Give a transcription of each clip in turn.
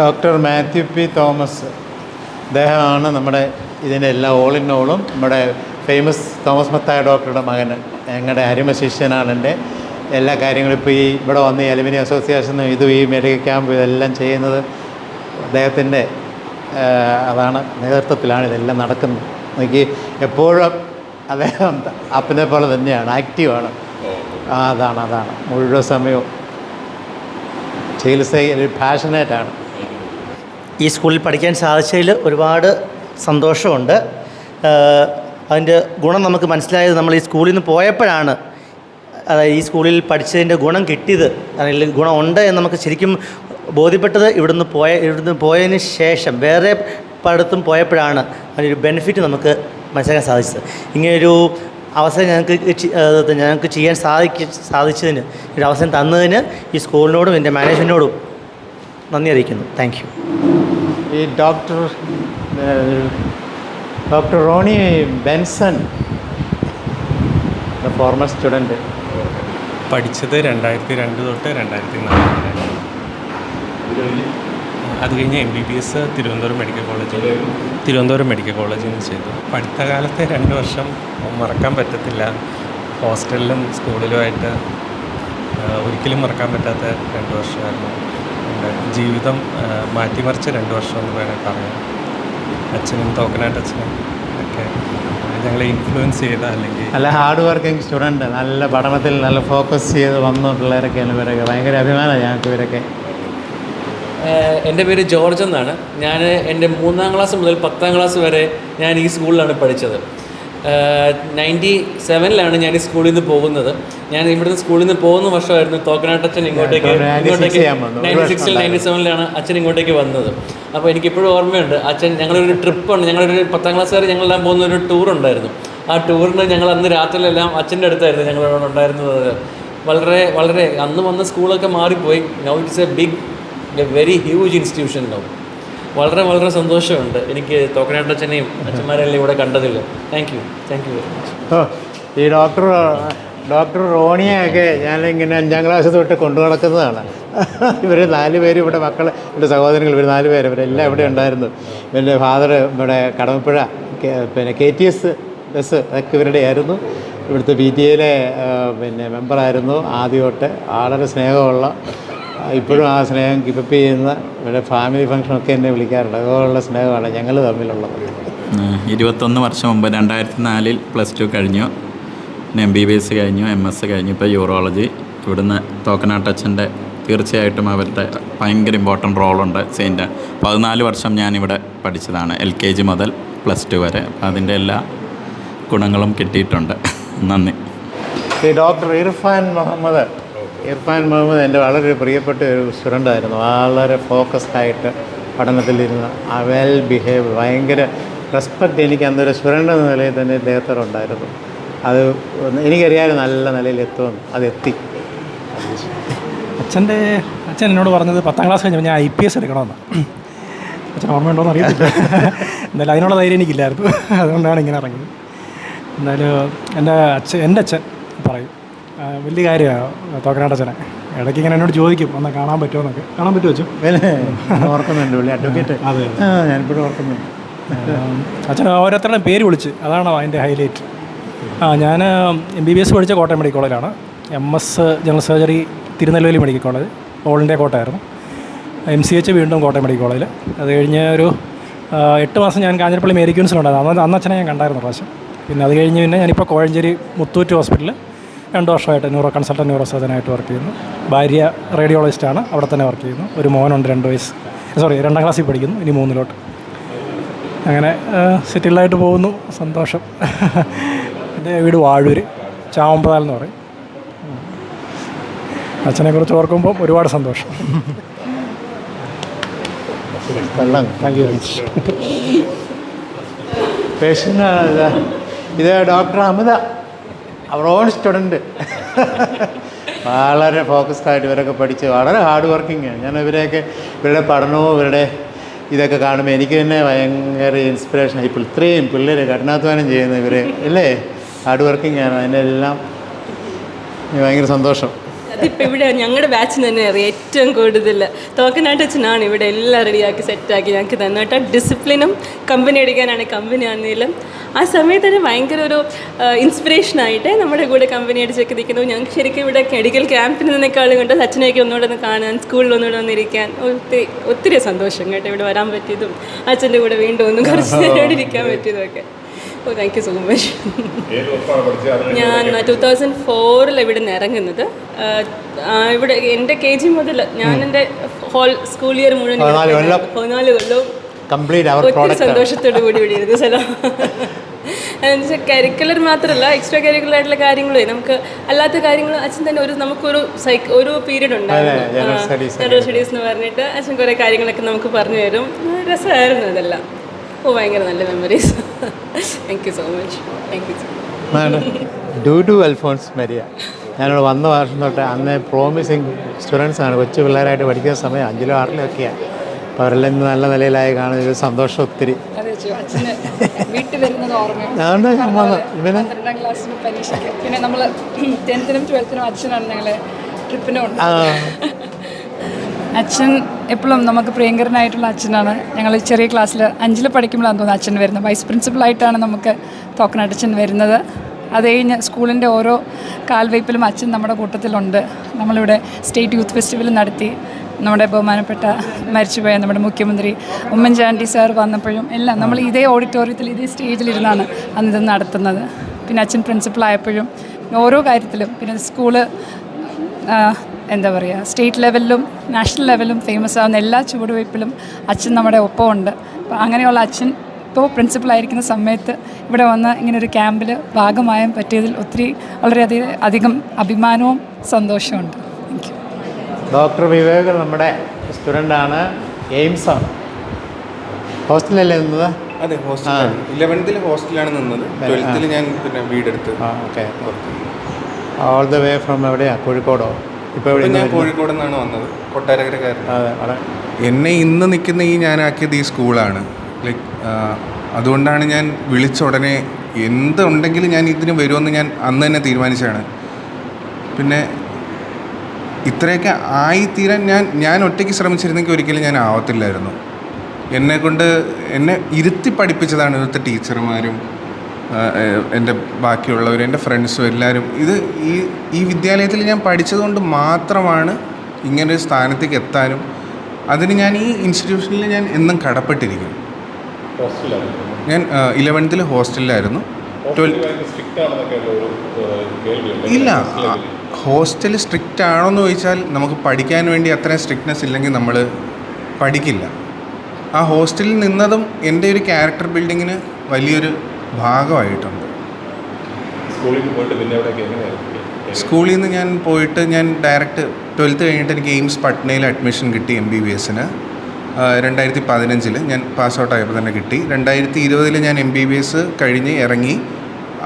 Doctor Mathew P Thomas. അദ്ദേഹമാണ് നമ്മുടെ ഇതിന്റെ എല്ലാ ഓൾ ഇൻ ഓളും നമ്മുടെ ഫേമസ് തോമസ് മത്തായ ഡോക്ടറുടെ മകൻ. ഞങ്ങളുടെ അരിമ ശിഷ്യനാണ് എന്റെ എല്ലാ കാര്യങ്ങളും ഇപ്പോൾ ഈ ഇവിടെ വന്ന് ഈ അലുമിനി അസോസിയേഷനും ഇതും ഈ മെഡിക്കൽ ക്യാമ്പും ഇതെല്ലാം ചെയ്യുന്നത് അദ്ദേഹത്തിന്റെ അതാണ് നേതൃത്വത്തിലാണ് ഇതെല്ലാം നടക്കുന്നത്. എനിക്ക് എപ്പോഴും അദ്ദേഹം അപ്പനെ പോലെ തന്നെയാണ് ആക്റ്റീവാണ് അതാണ് അതാണ്. മുഴുവൻ സമയവും ചികിത്സയിൽ പാഷനേറ്റാണ് ഈ സ്കൂളിൽ പഠിക്കാൻ സാധിച്ചതിൽ ഒരുപാട് സന്തോഷമുണ്ട്. അതിന്റെ ഗുണം നമുക്ക് മനസ്സിലായത് നമ്മൾ ഈ സ്കൂളിൽ നിന്ന് പോയപ്പോഴാണ്. അതായത് ഈ സ്കൂളിൽ പഠിച്ചതിന്റെ ഗുണം കിട്ടിയത്. അല്ലെങ്കിൽ ഗുണം ഉണ്ട് എന്ന് നമുക്ക് ശരിക്കും ബോധ്യപ്പെട്ടത് ഇവിടുന്ന് പോയ ഇവിടുന്ന് പോയതിന് ശേഷം വേറെ പലയിടത്തും പോയപ്പോഴാണ് അതിനൊരു ബെനിഫിറ്റ് നമുക്ക് മനസ്സിലാക്കാൻ സാധിച്ചത്. ഇങ്ങനെയൊരു അവസരം ഞങ്ങൾക്ക് ഞങ്ങൾക്ക് ചെയ്യാൻ സാധിക്ക സാധിച്ചതിന് ഒരു അവസരം തന്നതിന് ഈ സ്കൂളിനോടും എന്റെ മാനേജ്മെന്റിനോടും നന്ദി അറിയിക്കുന്നു. താങ്ക് ഈ doctor doctor Roni Benson former student പഠിച്ചത് രണ്ടായിരത്തി രണ്ട് തൊട്ട് രണ്ടായിരത്തി നാല് അത് കഴിഞ്ഞ് M B B S Thiruvananthapuram medical കോളേജിൽ തിരുവനന്തപുരം മെഡിക്കൽ കോളേജിൽ നിന്ന് ചെയ്തു. പഠിത്തകാലത്തെ രണ്ട് വർഷം മറക്കാൻ പറ്റത്തില്ല. ഹോസ്റ്റലിലും സ്കൂളിലുമായിട്ട് ഒരിക്കലും മറക്കാൻ പറ്റാത്ത രണ്ട് വർഷമായിരുന്നു. ജീവിതം മാറ്റിമറിച്ച രണ്ട് വർഷം എന്ന് വേണമെങ്കിൽ പറയാം. അച്ഛനും തോക്കനായിട്ട് അച്ഛനും ഒക്കെ ഞങ്ങളെ ഇൻഫ്ലുവൻസ് ചെയ്ത അല്ലെങ്കിൽ നല്ല ഹാർഡ് വർക്കിംഗ് സ്റ്റുഡന്റ് നല്ല പഠനത്തിൽ നല്ല ഫോക്കസ് ചെയ്ത് വന്ന പിള്ളേരൊക്കെയാണ് ഇവരൊക്കെ. ഭയങ്കര അഭിമാനമാണ് ഞങ്ങൾക്ക് ഇവരൊക്കെ. എന്റെ പേര് ജോർജ് എന്നാണ്. ഞാൻ എന്റെ മൂന്നാം ക്ലാസ് മുതൽ പത്താം ക്ലാസ് വരെ ഞാൻ ഈ സ്കൂളിലാണ് പഠിച്ചത്. നയന്റി സെവനിലാണ് ഞാൻ ഈ സ്കൂളിൽ നിന്ന് പോകുന്നത്. ഞാൻ ഇവിടുന്ന് സ്കൂളിൽ നിന്ന് പോകുന്ന വർഷമായിരുന്നു തോക്കനാട്ടച്ഛൻ ഇങ്ങോട്ടേക്ക് ഇപ്പോൾ 96 ഇങ്ങോട്ടേക്ക് നയന്റി സിക്സിൽ നയന്റി സെവനിലാണ് അച്ഛൻ ഇങ്ങോട്ടേക്ക് വന്നത്. അപ്പോൾ എനിക്കിപ്പോഴും ഓർമ്മയുണ്ട് അച്ഛൻ ഞങ്ങളൊരു ട്രിപ്പുണ്ട് ഞങ്ങളൊരു പത്താം ക്ലാസ് വരെ ഞങ്ങളെല്ലാം പോകുന്ന ഒരു ടൂർ ഉണ്ടായിരുന്നു ആ ടൂറിന് ഞങ്ങൾ അന്ന് രാത്രിയിലെല്ലാം അച്ഛന്റെ അടുത്തായിരുന്നു ഞങ്ങൾ ഉണ്ടായിരുന്നത്. വളരെ വളരെ അന്ന് വന്ന സ്കൂളൊക്കെ മാറിപ്പോയി. Now it's a big a very huge institution now വളരെ വളരെ സന്തോഷമുണ്ട്. എനിക്ക് തോക്കനാട്ടച്ഛനെയും അച്ഛന്മാരെല്ലാം ഇവിടെ കണ്ടതിൽ. Thank you thank you very much ഈ ഡോക്ടർ ഡോക്ടർ റോണിയെയൊക്കെ ഞാൻ ഇങ്ങനെ അഞ്ചാം ക്ലാസ് തൊട്ട് കൊണ്ടു നടക്കുന്നതാണ്. ഇവർ നാല് പേര് ഇവിടെ മക്കൾ എന്റെ സഹോദരങ്ങൾ ഇവർ നാല് പേര് ഇവരെല്ലാം ഇവിടെ ഉണ്ടായിരുന്നു. എന്റെ ഫാദർ ഇവിടെ കടമപ്പുഴ പിന്നെ കെ ടി എസ് ബസ് അതൊക്കെ ഇവരുടെ ആയിരുന്നു. ഇവിടുത്തെ പി ടി എയിലെ പിന്നെ മെമ്പറായിരുന്നു ആദ്യം തൊട്ട്. വളരെ സ്നേഹമുള്ള ഇപ്പോഴും ആ സ്നേഹം കീപ്പപ്പ് ചെയ്യുന്ന ഇവിടെ ഫാമിലി ഫംഗ്ഷനൊക്കെ എന്നെ വിളിക്കാറുണ്ട്. അതുപോലുള്ള സ്നേഹമാണ് ഞങ്ങൾ തമ്മിലുള്ളത്. ഇരുപത്തൊന്ന് വർഷം മുമ്പ് രണ്ടായിരത്തി നാലിൽ പ്ലസ് ടു കഴിഞ്ഞു. പിന്നെ എം ബി ബി എസ് കഴിഞ്ഞു എം എസ് കഴിഞ്ഞു. ഇപ്പോൾ യൂറോളജി ഇവിടുന്ന് തോക്കനാട്ടച്ഛന്റെ തീർച്ചയായിട്ടും അവരുടെ ഭയങ്കര ഇമ്പോർട്ടന്റ് റോളുണ്ട് സെയിന്റെ പതിനാല് വർഷം ഞാനിവിടെ പഠിച്ചതാണ്. എൽ കെ ജി മുതൽ പ്ലസ് ടു വരെ. അതിന്റെ എല്ലാ ഗുണങ്ങളും കിട്ടിയിട്ടുണ്ട്. നന്ദി. ഡോക്ടർ ഇർഫാൻ മുഹമ്മദ് ഇർഫാൻ മുഹമ്മദ് എന്റെ വളരെ പ്രിയപ്പെട്ട ഒരു സ്റ്റുഡന്റായിരുന്നു. വളരെ ഫോക്കസ്ഡ് ആയിട്ട് പഠനത്തിലിരുന്ന് ആ വെൽ ബിഹേവ് ഭയങ്കര റെസ്പെക്റ്റ് എനിക്ക് അന്നൊരു സ്റ്റുഡന്റ് എന്ന നിലയിൽ തന്നെ ഇദ്ദേഹത്തോടുണ്ടായിരുന്നു. അത് എനിക്കറിയാതെ നല്ല നിലയിൽ എത്തുമെന്ന് അത് എത്തി അച്ഛന്റെ അച്ഛൻ എന്നോട് പറഞ്ഞത് പത്താം ക്ലാസ് കഴിഞ്ഞപ്പോൾ ഞാൻ ഐ പി എസ് എടുക്കണമെന്ന്. അച്ഛൻ ഓർമ്മയുണ്ടോയെന്ന് അറിയത്തില്ല. എന്തായാലും അതിനുള്ള ധൈര്യം എനിക്കില്ലായിരുന്നു. അതുകൊണ്ടാണ് ഇങ്ങനെ ഇറങ്ങിയത്. എന്തായാലും എന്റെ അച്ഛൻ എന്റെ അച്ഛൻ പറയും വലിയ കാര്യമാണ് തോക്കനാട്ടച്ചനെ ഇടയ്ക്ക് ഇങ്ങനെ എന്നോട് ചോദിക്കും ഒന്ന് കാണാൻ പറ്റുമോ എന്നൊക്കെ. കാണാൻ പറ്റുമോ വെച്ചു ഓർക്കുന്നുണ്ട് പുള്ളി അഡ്വക്കേറ്റ് അതെ. ഞാനിപ്പോഴും ഓർക്കുന്നുണ്ട് അച്ഛൻ ഓരോരുത്തരുടെയും പേര് വിളിച്ച് അതാണ് അതിന്റെ ഹൈലൈറ്റ് ആ ഞാൻ എം ബി ബി എസ് പഠിച്ച കോട്ടയം മെഡിക്കൽ കോളേജിലാണ്. M S general surgery Tirunelveli medical college all India കോട്ടയായിരുന്നു. M C H വീണ്ടും കോട്ടയം മെഡിക്കൽ കോളേജിൽ അത് കഴിഞ്ഞ് ഒരു എട്ട് മാസം ഞാൻ കാഞ്ഞിരപ്പള്ളി മേരിക്യൂൻസിലുണ്ടായിരുന്നു അന്ന് അന്ന് അച്ഛനെ ഞാൻ കണ്ടായിരുന്നു പ്രാവശ്യം. പിന്നെ അത് കഴിഞ്ഞ് പിന്നെ ഞാനിപ്പോൾ കോഴഞ്ചേരി മുത്തൂറ്റ് ഹോസ്പിറ്റലിൽ രണ്ട് വർഷമായിട്ട് ന്യൂറോ കൺസൾട്ടന്റ് ന്യൂറോ സർജനായിട്ട് വർക്ക് ചെയ്യുന്നു. ഭാര്യ റേഡിയോളജിസ്റ്റാണ് അവിടെ തന്നെ വർക്ക് ചെയ്യുന്നു. ഒരു മോനുണ്ട് രണ്ട് വയസ്സ്. സോറി രണ്ടാം ക്ലാസ്സിൽ പഠിക്കുന്നു ഇനി മൂന്നിലോട്ട്. അങ്ങനെ സെറ്റിൽഡായിട്ട് പോകുന്നു. സന്തോഷം. എന്റെ വീട് വാഴൂർ ചാവമ്പതാൽ എന്ന് പറയും. അച്ഛനെക്കുറിച്ച് ഓർക്കുമ്പം ഒരുപാട് സന്തോഷം. താങ്ക് യു പേഷ്യന്റ് ഇത് ഡോക്ടർ അമിത. അവർ ഓൺ സ്റ്റുഡന്റ് വളരെ ഫോക്കസ്ഡ് ആയിട്ട് ഇവരൊക്കെ പഠിച്ച് വളരെ ഹാർഡ് വർക്കിംഗ് ആണ്. ഞാൻ ഇവരെയൊക്കെ ഇവരുടെ പഠനവും ഇവരുടെ ഇതൊക്കെ കാണുമ്പോൾ എനിക്ക് തന്നെ ഭയങ്കര ഇൻസ്പിറേഷൻ ഇപ്പോൾ ഇത്രയും പിള്ളേർ കഠിനാധ്വാനം ചെയ്യുന്ന ഇവർ അല്ലേ? ഹാർഡ് വർക്കിംഗ് ആണ്. അതിന്റെ എല്ലാം ഭയങ്കര സന്തോഷം. അതിപ്പോൾ ഇവിടെ ഞങ്ങളുടെ ബാച്ചിന് തന്നെ അറിയാം ഏറ്റവും കൂടുതൽ തോക്കനാട്ടച്ചനാണ് ഇവിടെ എല്ലാം റെഡിയാക്കി സെറ്റാക്കി ഞങ്ങൾക്ക് തന്നെ കേട്ടോ. ഡിസിപ്ലിനും കമ്പനി അടിക്കാനാണ് കമ്പനി ആണെങ്കിലും. ആ സമയത്ത് തന്നെ ഭയങ്കര ഒരു ഇൻസ്പിറേഷനായിട്ട് നമ്മുടെ കൂടെ കമ്പനി അടിച്ചൊക്കെ നിൽക്കുന്നു. ഞങ്ങൾക്ക് ശരിക്കും ഇവിടെ മെഡിക്കൽ ക്യാമ്പിൽ നിന്നേക്കാളും കൊണ്ട് സച്ചിനെയൊക്കെ ഒന്നുകൂടെ ഒന്ന് കാണാൻ സ്കൂളിൽ ഒന്നുകൂടെ വന്നിരിക്കാൻ ഒത്തിരി ഒത്തിരി സന്തോഷം കേട്ടോ ഇവിടെ വരാൻ പറ്റിയതും. അച്ഛന്റെ കൂടെ വീണ്ടും ഒന്നും കുറച്ച് നേരം ഇരിക്കാൻ പറ്റിയതും ഒക്കെ. ഓ താങ്ക് യു സോ മച്ച് ഞാൻ ടു തൗസൻഡ് ഫോറിൽ ഇവിടെ നിന്ന് ഇറങ്ങുന്നത്. ഇവിടെ എന്റെ കെ ജി മുതൽ ഞാൻ എന്റെ ഹോൾ സ്കൂൾ ഇയർ മുഴുവൻ പതിനാല് കൊല്ലം. കൊല്ലവും കംപ്ലീറ്റ് അവർ ഒത്തിരി സന്തോഷത്തോടു കൂടി ഇവിടെ ഇരുന്നു സ്ഥലം. എന്നുവെച്ചാൽ കരിക്കുലർ മാത്രമല്ല എക്സ്ട്രാ കരിക്കുലർ ആയിട്ടുള്ള കാര്യങ്ങളേ നമുക്ക് അല്ലാത്ത കാര്യങ്ങൾ അച്ഛൻ തന്നെ ഒരു നമുക്കൊരു സൈക്ക് ഒരു പീരീഡ് ഉണ്ട് ഉണ്ടായിരുന്നു ജനറൽ സ്റ്റഡീസ് എന്ന് പറഞ്ഞിട്ട് അച്ഛൻ കുറേ കാര്യങ്ങളൊക്കെ നമുക്ക് പറഞ്ഞു തരും. രസമായിരുന്നു അതെല്ലാം ഓ ഭയങ്കര നല്ല memories thank you so much thank you so much do ഡു അൽഫോൺസ് മരിയ ഞാനിവിടെ വന്ന വർഷം തൊട്ട് അന്ന് പ്രോമിസിങ് സ്റ്റുഡൻസ് ആണ്. കൊച്ചു പിള്ളേരായിട്ട് പഠിക്കുന്ന സമയം അഞ്ചിലോ ആറിലോ ഒക്കെയാണ് അപ്പോൾ അവരെല്ലാം ഇന്ന് നല്ല നിലയിലായി കാണുന്ന ഒരു സന്തോഷം ഒത്തിരി. അതുകൊണ്ട് ഞാൻ വന്നു. പിന്നെ നമ്മൾ ടെൻത്തിനും ട്വൽത്തിനും അച്ഛനാണ് ഞങ്ങളെ ട്രിപ്പിന് അച്ഛൻ എപ്പോഴും നമുക്ക് പ്രിയങ്കരനായിട്ടുള്ള അച്ഛനാണ്. ഞങ്ങൾ ചെറിയ ക്ലാസ്സിൽ അഞ്ചിൽ പഠിക്കുമ്പോഴാണ് തോന്നുന്നത് അച്ഛൻ വരുന്നത്. വൈസ് പ്രിൻസിപ്പളായിട്ടാണ് നമുക്ക് തോക്കനടച്ചൻ വരുന്നത്. അത് കഴിഞ്ഞ് സ്കൂളിന്റെ ഓരോ കാൽവയ്പിലും അച്ഛൻ നമ്മുടെ കൂട്ടത്തിലുണ്ട്. നമ്മളിവിടെ സ്റ്റേറ്റ് യൂത്ത് ഫെസ്റ്റിവൽ നടത്തി. നമ്മുടെ ബഹുമാനപ്പെട്ട മരിച്ചുപോയ നമ്മുടെ മുഖ്യമന്ത്രി ഉമ്മൻചാണ്ടി സാർ വന്നപ്പോഴും എല്ലാം നമ്മൾ ഇതേ ഓഡിറ്റോറിയത്തിൽ ഇതേ സ്റ്റേജിലിരുന്നാണ് അന്ന് ഇത് നടത്തുന്നത്. പിന്നെ അച്ഛൻ പ്രിൻസിപ്പളായപ്പോഴും ഓരോ കാര്യത്തിലും പിന്നെ സ്കൂൾ എന്താ പറയുക സ്റ്റേറ്റ് ലെവലിലും നാഷണൽ ലെവലിലും ഫേമസ് ആവുന്ന എല്ലാ ചുവടുവയ്പ്പിലും അച്ഛൻ നമ്മുടെ ഒപ്പമുണ്ട്. അപ്പോൾ അങ്ങനെയുള്ള അച്ഛൻ ഇപ്പോൾ പ്രിൻസിപ്പളായിരിക്കുന്ന സമയത്ത് ഇവിടെ വന്ന് ഇങ്ങനെ ഒരു ക്യാമ്പിൽ ഭാഗമായാൻ പറ്റിയതിൽ ഒത്തിരി വളരെയധികം അധികം അഭിമാനവും സന്തോഷമുണ്ട് താങ്ക് യു ഡോക്ടർ വിവേക് നമ്മുടെ സ്റ്റുഡന്റാണ് ആണ്. ഹോസ്റ്റലല്ലേ നിന്നത്? അതെ ഹോസ്റ്റൽ ഇലവൻത്തിൽ ഹോസ്റ്റലാണ് നിന്നത്. ട്വൽത്തിൽ ഞാൻ പിന്നെ വീടെടുത്ത് okay. All the way from എവിടെയാണ് കോഴിക്കോടോ? ഇപ്പോൾ ഞാൻ കോഴിക്കോട് നിന്നാണ് വന്നത്. കൊട്ടാരക്കരക്കാരൻ എന്നെ ഇന്ന് നിൽക്കുന്ന ഈ ഞാനാക്കിയത് ഈ സ്കൂളാണ്. ലൈക്ക് അതുകൊണ്ടാണ് ഞാൻ വിളിച്ച ഉടനെ എന്തുണ്ടെങ്കിലും ഞാൻ ഇതിന് വരുമെന്ന് ഞാൻ അന്ന് തന്നെ തീരുമാനിച്ചതാണ്. പിന്നെ ഇത്രയൊക്കെ ആയിത്തീരാൻ ഞാൻ ഞാൻ ഒറ്റയ്ക്ക് ശ്രമിച്ചിരുന്നെങ്കിൽ ഒരിക്കലും ഞാൻ ആവത്തില്ലായിരുന്നു. എന്നെ കൊണ്ട് എന്നെ ഇരുത്തി പഠിപ്പിച്ചതാണ് ഇവിടുത്തെ ടീച്ചർമാരും എന്റെ ബാക്കിയുള്ളവർ എന്റെ ഫ്രണ്ട്സും എല്ലാവരും ഇത് ഈ ഈ വിദ്യാലയത്തിൽ ഞാൻ പഠിച്ചതുകൊണ്ട് മാത്രമാണ് ഇങ്ങനൊരു സ്ഥാനത്തേക്ക് എത്താനും അതിന് ഞാൻ ഈ ഇൻസ്റ്റിറ്റ്യൂഷനിൽ ഞാൻ എന്നും കടപ്പെട്ടിരിക്കും ഞാൻ ഇലവൻത്തിൽ ഹോസ്റ്റലിലായിരുന്നു. ഇല്ല ഹോസ്റ്റൽ സ്ട്രിക്റ്റ് ആണോ എന്ന് ചോദിച്ചാൽ നമുക്ക് പഠിക്കാൻ വേണ്ടി അത്രയും സ്ട്രിക്ട്നെസ് ഇല്ലെങ്കിൽ നമ്മൾ പഠിക്കില്ല. ആ ഹോസ്റ്റലിൽ നിന്നതും എന്റെ ഒരു ക്യാരക്ടർ ബിൽഡിങ്ങിന് വലിയൊരു ഭാഗമായിട്ടുണ്ട്. സ്കൂളിൽ നിന്ന് ഞാൻ പോയിട്ട് ഞാൻ ഡയറക്റ്റ് ട്വൽത്ത് കഴിഞ്ഞിട്ട് എനിക്ക് എയിംസ് പട്നയിൽ അഡ്മിഷൻ കിട്ടി എം ബി ബി എസിന്. രണ്ടായിരത്തി പതിനഞ്ചിൽ ഞാൻ പാസ് ഔട്ട് ആയപ്പോൾ തന്നെ കിട്ടി. രണ്ടായിരത്തി ഇരുപതിൽ ഞാൻ എം ബി ബി എസ് കഴിഞ്ഞ് ഇറങ്ങി.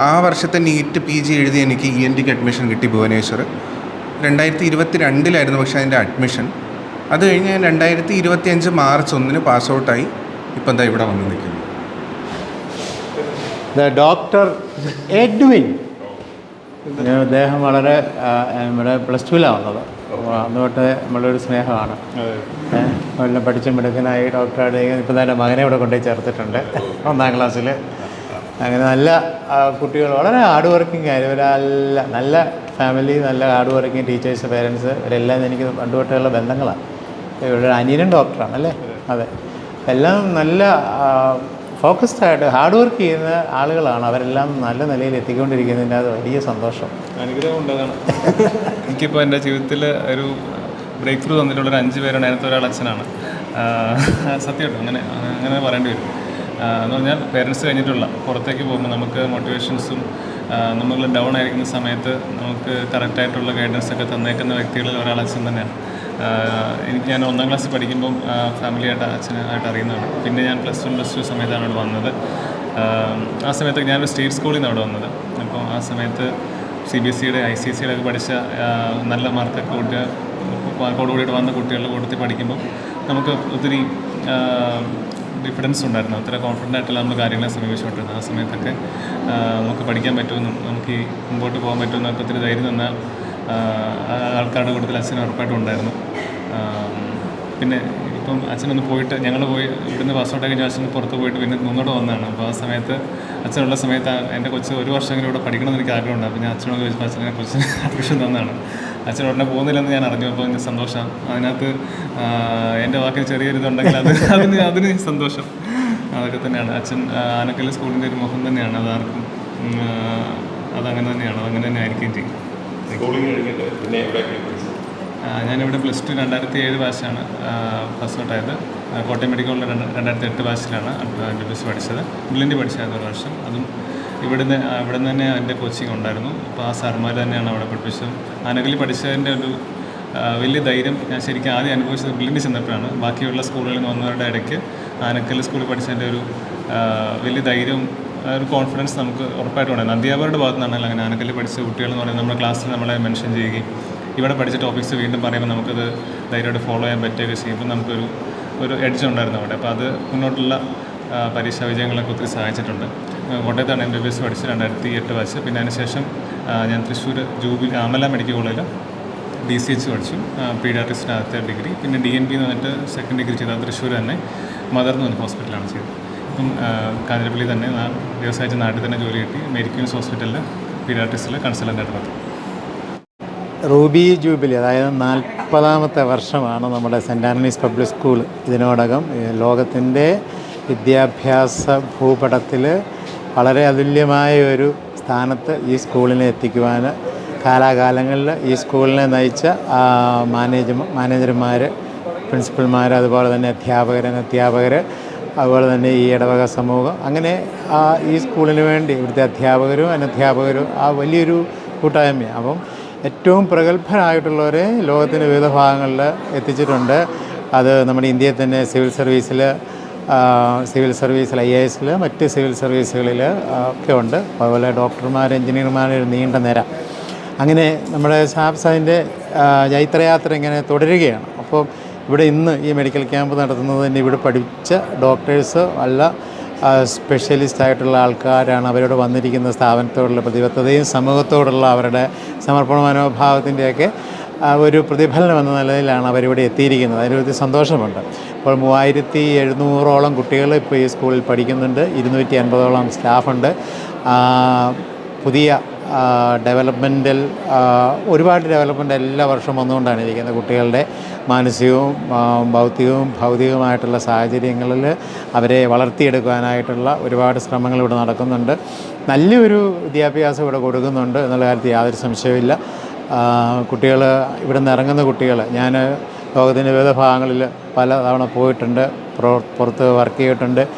ആ വർഷത്തെ നീറ്റ് പി ജി എഴുതി എനിക്ക് ഇ എൻ ടിക്ക് അഡ്മിഷൻ കിട്ടി ഭുവനേശ്വർ. രണ്ടായിരത്തി ഇരുപത്തി രണ്ടിലായിരുന്നു പക്ഷേ അതിന്റെ അഡ്മിഷൻ. അത് കഴിഞ്ഞ് ഞാൻ രണ്ടായിരത്തി ഇരുപത്തി അഞ്ച് മാർച്ച് ഒന്നിന് പാസ് ഔട്ടായി. ഇപ്പം എന്താ ഇവിടെ വന്ന് നിൽക്കുന്നു. ഡോക്ടർ എഡ്വിൻ. അദ്ദേഹം വളരെ നമ്മുടെ പ്ലസ് ടുവിലാണ് വന്നത്. അന്ന് തൊട്ട് നമ്മളൊരു സ്നേഹമാണ്. എല്ലാം പഠിച്ചും മിടുക്കനായി ഡോക്ടറായിട്ട് ഇപ്പം തന്നെ മകനെ ഇവിടെ കൊണ്ടുപോയി ചേർത്തിട്ടുണ്ട് ഒന്നാം ക്ലാസ്സിൽ അങ്ങനെ നല്ല കുട്ടികൾ വളരെ ഹാർഡ് വർക്കിംഗ് ആയിരുന്നു. ഇവരെല്ലാം നല്ല ഫാമിലി നല്ല ഹാർഡ് വർക്കിംഗ് ടീച്ചേഴ്സ് പേരൻസ് ഇവരെല്ലാം എനിക്ക് പണ്ട് തൊട്ടുള്ള ബന്ധങ്ങളാണ്. ഇവിടെ ഒരു അനിയനും ഡോക്ടറാണ് അല്ലേ അതെ. എല്ലാം നല്ല ഫോക്കസ്ഡ് ആയിട്ട് ഹാർഡ് വർക്ക് ചെയ്യുന്ന ആളുകളാണ് അവരെല്ലാം നല്ല നിലയിൽ എത്തിക്കൊണ്ടിരിക്കുന്നതിന്റെ അത് വലിയ സന്തോഷം. അനുഗ്രഹം ഉണ്ടതാണ്. എനിക്കിപ്പോൾ എന്റെ ജീവിതത്തിൽ ഒരു ബ്രേക്ക് ത്രൂ തന്നിട്ടുള്ള ഒരു അഞ്ച് പേരാണ്. അതിനകത്ത് ഒരാൾ അച്ഛനാണ്. സത്യമായിട്ടും അങ്ങനെ അങ്ങനെ പറയേണ്ടി വരും. എന്ന് പറഞ്ഞാൽ പേരൻസ് കഴിഞ്ഞിട്ടുള്ള പുറത്തേക്ക് പോകുമ്പോൾ നമുക്ക് മോട്ടിവേഷൻസും നമ്മൾ ഡൗൺ ആയിരിക്കുന്ന സമയത്ത് നമുക്ക് കറക്റ്റായിട്ടുള്ള ഗൈഡൻസ് ഒക്കെ തന്നേക്കുന്ന വ്യക്തികളിൽ ഒരാൾ അച്ഛൻ തന്നെയാണ്. എനിക്ക് ഞാൻ ഒന്നാം ക്ലാസ്സിൽ പഠിക്കുമ്പം ഫാമിലിയായിട്ട് അച്ഛനായിട്ട് അറിയുന്നതാണ്. പിന്നെ ഞാൻ പ്ലസ് വൺ പ്ലസ് ടു സമയത്താണ് ഇവിടെ വന്നത്. ആ, സമയത്ത് ഞാനൊരു സ്റ്റേറ്റ് സ്കൂളിൽ നിന്ന് അവിടെ വന്നത്. അപ്പോൾ ആ സമയത്ത് സി ബി എസ് സിയുടെ ഐ സി എസ് സിയുടെ ഒക്കെ പഠിച്ച നല്ല മാർക്കൊക്കെ കൂട്ടിയ കൂടിയിട്ട് വന്ന കുട്ടികളുടെ കൂട്ടത്തിൽ പഠിക്കുമ്പോൾ നമുക്ക് ഒത്തിരി ഡിഫറൻസ് ഉണ്ടായിരുന്നു. അത്ര കോൺഫിഡന്റ് ആയിട്ടുള്ള നമ്മൾ കാര്യങ്ങളെ സമീപിച്ചുകൊണ്ടിരുന്നത്. ആ സമയത്തൊക്കെ നമുക്ക് പഠിക്കാൻ പറ്റുമെന്നും നമുക്ക് ഈ മുമ്പോട്ട് പോകാൻ പറ്റുമെന്നൊക്കെ ഒത്തിരി ധൈര്യം തന്ന ആൾക്കാരുടെ കൂട്ടത്തിൽ അച്ഛൻ ഉറപ്പായിട്ടും ഉണ്ടായിരുന്നു. പിന്നെ ഇപ്പം അച്ഛനൊന്ന് പോയിട്ട് ഞങ്ങൾ പോയി ഇവിടുന്ന് പാസ്ഔട്ട് കഴിഞ്ഞ അച്ഛൻ പുറത്ത് പോയിട്ട് പിന്നെ മുന്നോട്ട് വന്നതാണ്. അപ്പോൾ ആ സമയത്ത് അച്ഛനുള്ള സമയത്ത് എന്റെ കൊച്ച് ഒരു വർഷം ഇവിടെ പഠിക്കണമെന്ന് എനിക്ക് ആഗ്രഹമുണ്ട്. അപ്പോൾ ഞാൻ അച്ഛനോട് ചോദിച്ചപ്പോൾ അച്ഛനെ കൊച്ചിന് അഡ്മിഷൻ തന്നതാണ്. അച്ഛൻ ഉടനെ പോകുന്നില്ലെന്ന് ഞാൻ അറിഞ്ഞു. അപ്പോൾ എനിക്ക് സന്തോഷം. അതിനകത്ത് എന്റെ വാക്കിൽ ചെറിയൊരു ഇതുണ്ടെങ്കിൽ അത് അതിന് അതിന് സന്തോഷം. അതൊക്കെ തന്നെയാണ്. അച്ഛൻ ആനക്കല്ല് സ്കൂളിന്റെ ഒരു മുഖം തന്നെയാണ്. അതാർക്കും അതങ്ങനെ തന്നെയാണ്. അതങ്ങനെ തന്നെ ആയിരിക്കുകയും ചെയ്യും. ആ, ഞാനിവിടെ പ്ലസ് ടു രണ്ടായിരത്തി ഏഴ് ബാച്ചാണ് പാസ് ഔട്ടായത് ആ, കോട്ടയം മെഡിക്കൽ രണ്ട് രണ്ടായിരത്തി എട്ട് ബാച്ചിലാണ് എന്റെ പ്ലസ് പഠിച്ചത്. ബ്രില്ലിന്റെ പഠിച്ചായിരുന്നു ഒരു വർഷം അതും ഇവിടുന്ന് ഇവിടെ നിന്ന് തന്നെ എന്റെ കോച്ചിങ് ഉണ്ടായിരുന്നു. അപ്പോൾ ആ സാർമാർ തന്നെയാണ് അവിടെ പഠിപ്പിച്ചത്. ആനകളിൽ പഠിച്ചതിന്റെ ഒരു വലിയ ധൈര്യം ഞാൻ ശരിക്കും ആദ്യം അനുഭവിച്ചത് ബില്ലിന്റെ ചെന്നപ്പോഴാണ്. ബാക്കിയുള്ള സ്കൂളുകളിൽ നിന്ന് വന്നവരുടെ ഇടയ്ക്ക് ആനക്കൽ സ്കൂളിൽ പഠിച്ചതിന്റെ ഒരു വലിയ ധൈര്യവും ഒരു കോൺഫിഡൻസ് നമുക്ക് ഉറപ്പായിട്ട് വേണം. അധ്യാപകരുടെ ഭാഗത്തു നിന്നാണെങ്കിൽ അങ്ങനെ. ആനക്കല്ലിൽ പഠിച്ച കുട്ടികൾ എന്ന് പറയുന്നത് നമ്മുടെ ക്ലാസ്സിൽ നമ്മളെ മെൻഷൻ ചെയ്യുകയും ഇവിടെ പഠിച്ച ടോപ്പിക്സ് വീണ്ടും പറയുമ്പോൾ നമുക്കത് ധൈര്യമായിട്ട് ഫോളോ ചെയ്യാൻ പറ്റുകയൊക്കെ ചെയ്യുമ്പോൾ നമുക്കൊരു ഒരു എഡ്ജ് ഉണ്ടായിരുന്നു അവിടെ. അപ്പോൾ അത് മുന്നോട്ടുള്ള പരീക്ഷാ വിജയങ്ങളൊക്കെ ഒത്തിരി സഹായിച്ചിട്ടുണ്ട്. കോട്ടയത്താണ് എം ബി ബി എസ് പഠിച്ചത് രണ്ടായിരത്തി എട്ട് വയസ്സ് പിന്നെ അതിനുശേഷം ഞാൻ തൃശ്ശൂർ ജൂബിലി ആമല മെഡിക്കൽ കോളേജിൽ ഡി സി എച്ച് പഠിച്ചു. പീഡിയാട്രിക്സിന് ആദ്യത്തെ ഡിഗ്രി. പിന്നെ ഡി എൻ പി എന്ന് പറഞ്ഞിട്ട് സെക്കൻഡ് ഡിഗ്രി ചെയ്തത് തൃശ്ശൂർ തന്നെ മദർ എന്ന് പറഞ്ഞ ഹോസ്പിറ്റലാണ് ചെയ്തത്. ഇപ്പം കാഞ്ഞിരപ്പള്ളി തന്നെ വ്യവസായിച്ച നാട്ടിൽ തന്നെ ജോലി കിട്ടി. മെരിക്യൂൻസ് ഹോസ്പിറ്റലിൽ പീഡിയാട്രിക്സിൽ കൺസൾട്ടന്റായിട്ട് വന്നു. റൂബി ജൂബിലി അതായത് നാൽപ്പതാമത്തെ വർഷമാണ് നമ്മുടെ സെന്റ് ആൻമീസ് പബ്ലിക് സ്കൂൾ ഇതിനോടകം ലോകത്തിന്റെ വിദ്യാഭ്യാസ ഭൂപടത്തിൽ വളരെ അതുല്യമായ ഒരു സ്ഥാനത്ത് ഈ സ്കൂളിനെ എത്തിക്കുവാൻ കാലാകാലങ്ങളിൽ ഈ സ്കൂളിനെ നയിച്ച മാനേജ് മാനേജർമാർ പ്രിൻസിപ്പൽമാർ അതുപോലെ തന്നെ അധ്യാപകർ അധ്യാപകർ അതുപോലെ തന്നെ ഈ ഇടവക സമൂഹം. അങ്ങനെ ആ ഈ സ്കൂളിന് വേണ്ടി ഇവിടുത്തെ അധ്യാപകരും അനധ്യാപകരും ആ വലിയൊരു കൂട്ടായ്മയാണ് അപ്പം ഏറ്റവും പ്രഗത്ഭരായിട്ടുള്ളവരെ ലോകത്തിന്റെ വിവിധ ഭാഗങ്ങളിൽ എത്തിച്ചിട്ടുണ്ട്. അത് നമ്മുടെ ഇന്ത്യയിൽ തന്നെ സിവിൽ സർവീസിൽ സിവിൽ സർവീസിൽ ഐ എ എസിൽ മറ്റ് സിവിൽ സർവീസുകളിൽ ഒക്കെ ഉണ്ട്. അതുപോലെ ഡോക്ടർമാർ എഞ്ചിനീയർമാർ നീണ്ട നിര. അങ്ങനെ നമ്മുടെ ഷാബ്സാഹിന്റെ ജൈത്രയാത്ര ഇങ്ങനെ തുടരുകയാണ്. അപ്പോൾ ഇവിടെ ഇന്ന് ഈ മെഡിക്കൽ ക്യാമ്പ് നടത്തുന്നത് തന്നെ ഇവിടെ പഠിച്ച ഡോക്ടേഴ്സ് അല്ല സ്പെഷ്യലിസ്റ്റ് ആയിട്ടുള്ള ആൾക്കാരാണ് അവരോട് വന്നിരിക്കുന്ന സ്ഥാപനത്തോടുള്ള പ്രതിബദ്ധതയും സമൂഹത്തോടുള്ള അവരുടെ സമർപ്പണ മനോഭാവത്തിന്റെയൊക്കെ ഒരു പ്രതിഫലനം എന്ന നിലയിലാണ് അവരിവിടെ എത്തിയിരിക്കുന്നത്. അതിലൊരു സന്തോഷമുണ്ട്. ഇപ്പോൾ മൂവായിരത്തി എഴുന്നൂറോളം കുട്ടികൾ ഇപ്പോൾ ഈ സ്കൂളിൽ പഠിക്കുന്നുണ്ട്. ഇരുന്നൂറ്റി അൻപതോളം സ്റ്റാഫുണ്ട്. പുതിയ ഡെവലപ്മെന്റൽ ഒരുപാട് ഡെവലപ്മെന്റ് എല്ലാ വർഷവും വന്നുകൊണ്ടാണ് ഇരിക്കുന്നത് കുട്ടികളുടെ മാനസികവും ഭൗതികവും ഭൗതികവുമായിട്ടുള്ള സാഹചര്യങ്ങളിൽ അവരെ വളർത്തിയെടുക്കാനായിട്ടുള്ള ഒരുപാട് ശ്രമങ്ങൾ ഇവിടെ നടക്കുന്നുണ്ട്. നല്ലൊരു വിദ്യാഭ്യാസം ഇവിടെ കൊടുക്കുന്നുണ്ട് എന്നുള്ള കാര്യത്തിൽ യാതൊരു സംശയവുമില്ല. കുട്ടികൾ ഇവിടെ നിന്ന് ഇറങ്ങുന്ന കുട്ടികൾ ഞാൻ ലോകത്തിന്റെ വിവിധ ഭാഗങ്ങളിൽ പല തവണ പോയിട്ടുണ്ട് പുറ- പുറത്ത് വർക്ക് ചെയ്തിട്ടുണ്ട്.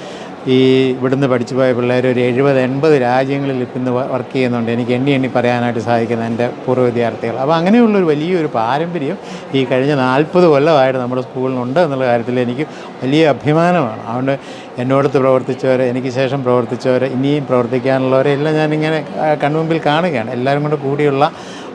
ഈ ഇവിടുന്ന് പഠിച്ചു പോയ പിള്ളേർ ഒരു എഴുപത് എൺപത് രാജ്യങ്ങളിൽ ഇപ്പം ഇന്ന് വർക്ക് ചെയ്യുന്നുണ്ട്. എനിക്ക് എണ്ണി എണ്ണി പറയാനായിട്ട് സാധിക്കുന്ന എന്റെ പൂർവ വിദ്യാർത്ഥികൾ. അപ്പോൾ അങ്ങനെയുള്ളൊരു വലിയൊരു പാരമ്പര്യം ഈ കഴിഞ്ഞ നാൽപ്പത് കൊല്ലമായിട്ട് നമ്മുടെ സ്കൂളിനുണ്ട് എന്നുള്ള കാര്യത്തിൽ എനിക്ക് വലിയ അഭിമാനമാണ്. അതുകൊണ്ട് എന്നോടത്ത് പ്രവർത്തിച്ചവർ എനിക്ക് ശേഷം പ്രവർത്തിച്ചവർ ഇനിയും പ്രവർത്തിക്കാനുള്ളവരെ എല്ലാം ഞാനിങ്ങനെ കൺമുമ്പിൽ കാണുകയാണ്. എല്ലാവരും കൂടെ കൂടിയുള്ള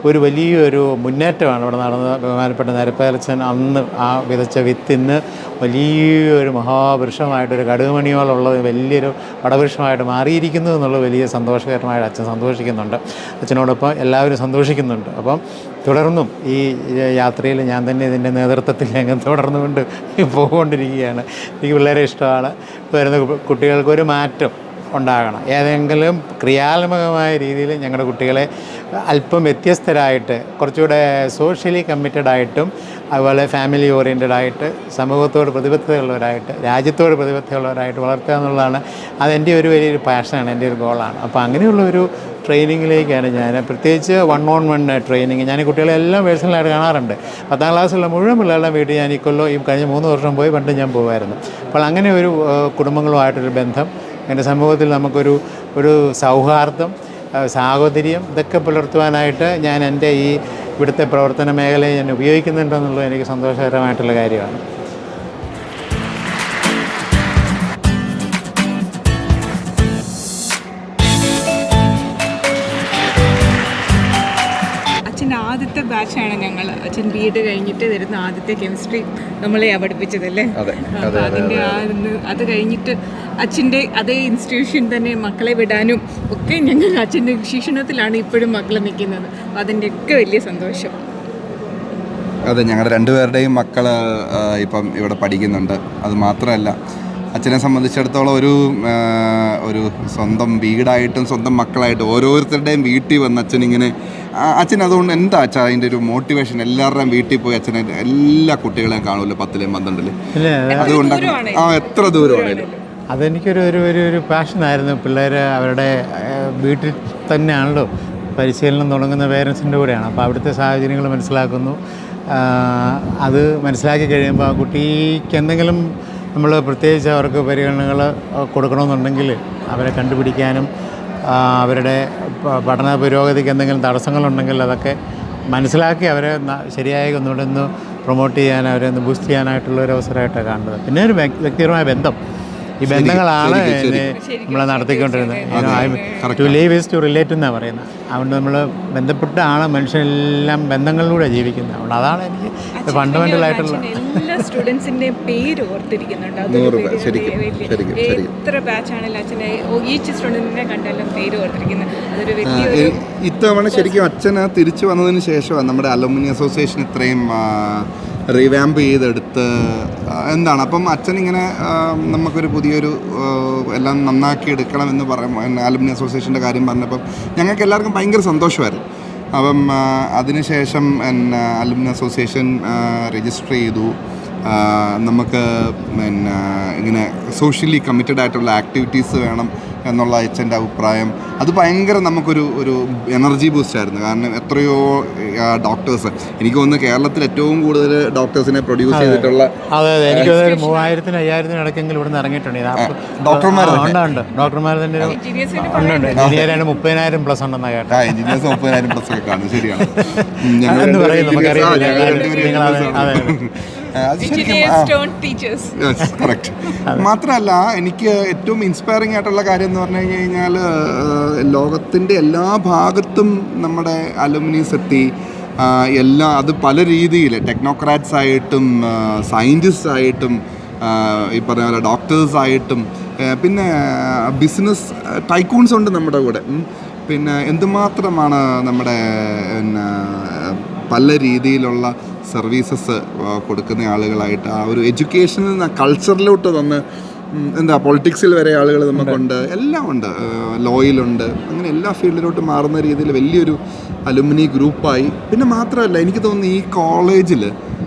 ഒരു വലിയൊരു മുന്നേറ്റമാണ് ഇവിടെ നടന്നത് ബഹുമാനപ്പെട്ട നരപ്പേലച്ചൻ അന്ന് ആ വിതച്ച വിത്തിന്ന് വലിയൊരു മഹാവൃക്ഷമായിട്ടൊരു കടുകുമണിയോളുള്ളത് വലിയൊരു പടവൃക്ഷമായിട്ട് മാറിയിരിക്കുന്നു എന്നുള്ള വലിയ സന്തോഷകരമായിട്ട് അച്ഛൻ സന്തോഷിക്കുന്നുണ്ട്. അച്ഛനോടൊപ്പം എല്ലാവരും സന്തോഷിക്കുന്നുണ്ട്. അപ്പം തുടർന്നും ഈ യാത്രയിൽ ഞാൻ തന്നെ ഇതിന്റെ നേതൃത്വത്തിൽ ഞങ്ങൾ തുടർന്നുകൊണ്ട് പോകൊണ്ടിരിക്കുകയാണ്. എനിക്ക് പിള്ളേരെ ഇഷ്ടമാണ്. വരുന്ന കുട്ടികൾക്കൊരു മാറ്റം. ഉണ്ടാകണം. ഏതെങ്കിലും ക്രിയാത്മകമായ രീതിയിൽ ഞങ്ങളുടെ കുട്ടികളെ അല്പം വ്യത്യസ്തരായിട്ട് കുറച്ചുകൂടെ സോഷ്യലി കമ്മിറ്റഡ് ആയിട്ടും അതുപോലെ ഫാമിലി ഓറിയന്റഡ് ആയിട്ട് സമൂഹത്തോട് പ്രതിബദ്ധതയുള്ളവരായിട്ട് രാജ്യത്തോട് പ്രതിബദ്ധതയുള്ളവരായിട്ട് വളർത്തുക എന്നുള്ളതാണ്. അതെന്റെ ഒരു വലിയൊരു പാഷനാണ് എന്റെ ഒരു ഗോളാണ് അപ്പോൾ അങ്ങനെയുള്ള ഒരു ട്രെയിനിങ്ങിലേക്കാണ് ഞാൻ. പ്രത്യേകിച്ച് വൺ ഓൺ വൺ ട്രെയിനിങ് ഞാൻ കുട്ടികളെ എല്ലാം പേഴ്സണലായിട്ട് കാണാറുണ്ട്. പത്താം ക്ലാസ്സിലുള്ള മുഴുവൻ പിള്ളേരുടെ വീട്ടിൽ ഞാൻ ഈ കൊല്ലം ഈ കഴിഞ്ഞ മൂന്ന് വർഷം പോയി പണ്ട് ഞാൻ പോകുമായിരുന്നു അപ്പോൾ അങ്ങനെ ഒരു കുടുംബങ്ങളുമായിട്ടൊരു ബന്ധം എന്റെ സമൂഹത്തിൽ നമുക്കൊരു ഒരു സൗഹാർദ്ദം സാഹോദര്യം ഇതൊക്കെ പുലർത്തുവാനായിട്ട് ഞാൻ എന്റെ ഈ ഇവിടുത്തെ പ്രവർത്തന മേഖലയെ ഞാൻ ഉപയോഗിക്കുന്നുണ്ടെന്നുള്ളത് എനിക്ക് സന്തോഷകരമായിട്ടുള്ള കാര്യമാണ്. അച്ഛൻ ബി എഡ് കഴിഞ്ഞിട്ട് വരുന്ന ആദ്യത്തെ കെമിസ്ട്രി നമ്മളെ പഠിപ്പിച്ചതല്ലേ അപ്പോൾ അതിന്റെ ആ ഒന്ന് അത് കഴിഞ്ഞിട്ട് അച്ഛന്റെ അതേ ഇൻസ്റ്റിറ്റ്യൂഷൻ തന്നെ മക്കളെ വിടാനും ഒക്കെ ഞങ്ങൾ അച്ഛന്റെ ശിക്ഷണത്തിലാണ് ഇപ്പോഴും മക്കൾ നിൽക്കുന്നത്. അപ്പോൾ അതിന്റെ ഒക്കെ വലിയ സന്തോഷം. അതെ ഞങ്ങളുടെ രണ്ടുപേരുടെയും മക്കൾ ഇപ്പം ഇവിടെ പഠിക്കുന്നുണ്ട്. അത് മാത്രമല്ല അച്ഛനെ സംബന്ധിച്ചിടത്തോളം ഒരു ഒരു സ്വന്തം വീടായിട്ടും സ്വന്തം മക്കളായിട്ടും ഓരോരുത്തരുടെയും വീട്ടിൽ വന്ന് അച്ഛനിങ്ങനെ അച്ഛൻ അതുകൊണ്ട് എന്താ അച്ഛാ അതിന്റെ ഒരു മോട്ടിവേഷൻ എല്ലാവരുടെയും വീട്ടിൽ പോയി അച്ഛനെ എല്ലാ കുട്ടികളെയും കാണുമല്ലോ പത്തിലെയും പന്ത്രണ്ടിലും. അതുകൊണ്ട് ആ എത്ര ദൂരമാണേലും. അതെനിക്കൊരു ഒരു ഒരു ഒരു പാഷനായിരുന്നു പിള്ളേർ അവരുടെ വീട്ടിൽ തന്നെയാണല്ലോ പരിശീലനം തുടങ്ങുന്ന പേരൻസിന്റെ കൂടെയാണ്. അപ്പോൾ അവിടുത്തെ സാഹചര്യങ്ങൾ മനസ്സിലാക്കുന്നു. അത് മനസ്സിലാക്കി കഴിയുമ്പോൾ ആ കുട്ടിക്ക് എന്തെങ്കിലും നമ്മൾ പ്രത്യേകിച്ച് അവർക്ക് പരിഗണനകൾ കൊടുക്കണമെന്നുണ്ടെങ്കിൽ അവരെ കണ്ടുപിടിക്കാനും അവരുടെ പഠന പുരോഗതിക്ക് എന്തെങ്കിലും തടസ്സങ്ങളുണ്ടെങ്കിൽ അതൊക്കെ മനസ്സിലാക്കി അവരെ ശരിയായി ഒന്നുകൂടെ ഒന്ന് പ്രൊമോട്ട് ചെയ്യാൻ അവരെ ഒന്ന് ബൂസ്റ്റ് ചെയ്യാനായിട്ടുള്ള ഒരു അവസരമായിട്ടാണ് കാണുന്നത്. പിന്നെ ഒരു വ്യക്തിപരമായ ബന്ധം. ഈ ബന്ധങ്ങളാണ് നമ്മൾ നടത്തിക്കൊണ്ടിരുന്നത്. To live is to relate എന്നാണ് പറയുന്നത്. അതുകൊണ്ട് നമ്മൾ ബന്ധപ്പെട്ടാണ് മനുഷ്യനെല്ലാം ബന്ധങ്ങളിലൂടെ ജീവിക്കുന്നത്. അതുകൊണ്ട് അതാണ് എനിക്ക് ഫണ്ടമെന്റൽ ആയിട്ടുള്ള എല്ലാ സ്റ്റുഡൻസിന്റെയും പേര് ഓർത്തിരിക്കുന്നുണ്ട്. എത്ര ബാച്ചാണെങ്കിലും അച്ഛനെ സ്റ്റുഡന്റിനെ കണ്ടാലും പേര് ഓർത്തിരിക്കുന്നത്. അതൊരു ഇത്തവണ ശരിക്കും അച്ഛന് തിരിച്ചു വന്നതിന് ശേഷമാണ് നമ്മുടെ അലുമിനി അസോസിയേഷൻ ഇത്രയും റിവാമ്പ് ചെയ്തെടുത്ത് എന്താണ്? അപ്പം അച്ഛൻ ഇങ്ങനെ നമുക്കൊരു പുതിയൊരു എല്ലാം നന്നാക്കി എടുക്കണം എന്ന് പറയും ആലുമിനി അസോസിയേഷന്റെ കാര്യം പറഞ്ഞപ്പം ഞങ്ങൾക്ക് എല്ലാവർക്കും ഭയങ്കര സന്തോഷമായിരുന്നു. അപ്പം അതിനുശേഷം എന്നെ അലുമിനി അസോസിയേഷൻ രജിസ്റ്റർ ചെയ്തു. നമുക്ക് പിന്നെ ഇങ്ങനെ സോഷ്യലി കമ്മിറ്റഡ് ആയിട്ടുള്ള ആക്ടിവിറ്റീസ് വേണം. എന്നുള്ള അച്ഛന്റെ അഭിപ്രായം. അത് ഭയങ്കര നമുക്കൊരു ഒരു എനർജി ബൂസ്റ്റ് ആയിരുന്നു. കാരണം എത്രയോ ഡോക്ടേഴ്സ് എനിക്ക് തോന്നുന്നു കേരളത്തിൽ ഏറ്റവും കൂടുതൽ ഡോക്ടേഴ്സിനെ പ്രൊഡ്യൂസ് ചെയ്തിട്ടുള്ള അതെ അതെ. എനിക്ക് മൂവായിരത്തിന് അയ്യായിരത്തിന് ഇടയ്ക്കെങ്കിലും ഇവിടുന്ന് ഇറങ്ങിയിട്ടുണ്ട്. ഇത് അപ്പോൾ- ഡോക്ടർമാർ ഉണ്ട് ഡോക്ടർമാർ തന്നെ ഉണ്ട് എഞ്ചിനീയറാണ് മുപ്പതിനായിരം പ്ലസ് ഉണ്ടെന്നാണ് കേട്ടോ എഞ്ചിനീയേഴ്സ് മുപ്പതിനായിരം പ്ലസ് ഒക്കെ കാണും. ശരിയാണ്. ഞങ്ങൾ കറക്റ്റ് മാത്രമല്ല എനിക്ക് ഏറ്റവും ഇൻസ്പയറിംഗ് ആയിട്ടുള്ള കാര്യം എന്ന് പറഞ്ഞു കഴിഞ്ഞാൽ ലോകത്തിന്റെ എല്ലാ ഭാഗത്തും നമ്മുടെ അലുമിനീസ് എത്തി എല്ലാ അത് പല രീതിയിൽ ടെക്നോക്രാറ്റ്സ് ആയിട്ടും സയന്റിസ്റ്റ് ആയിട്ടും ഈ പറഞ്ഞ പോലെ ഡോക്ടേഴ്സ് ആയിട്ടും പിന്നെ ബിസിനസ് ടൈക്കൂൺസ് ഉണ്ട് നമ്മുടെ കൂടെ. പിന്നെ എന്തുമാത്രമാണ് നമ്മുടെ പിന്നെ പല രീതിയിലുള്ള സർവീസസ് കൊടുക്കുന്ന ആളുകളായിട്ട് ആ ഒരു എഡ്യൂക്കേഷനിൽ നിന്ന് കൾച്ചറിലോട്ട് വന്ന് എന്താ പൊളിറ്റിക്സിൽ വരെ ആളുകൾ നമുക്കുണ്ട്. എല്ലാം ഉണ്ട്. ലോയിലുണ്ട് അങ്ങനെ എല്ലാ ഫീൽഡിലോട്ട് മാറുന്ന രീതിയിൽ വലിയൊരു അലുമിനി ഗ്രൂപ്പായി പിന്നെ മാത്രമല്ല എനിക്ക് തോന്നുന്നു ഈ കോളേജിൽ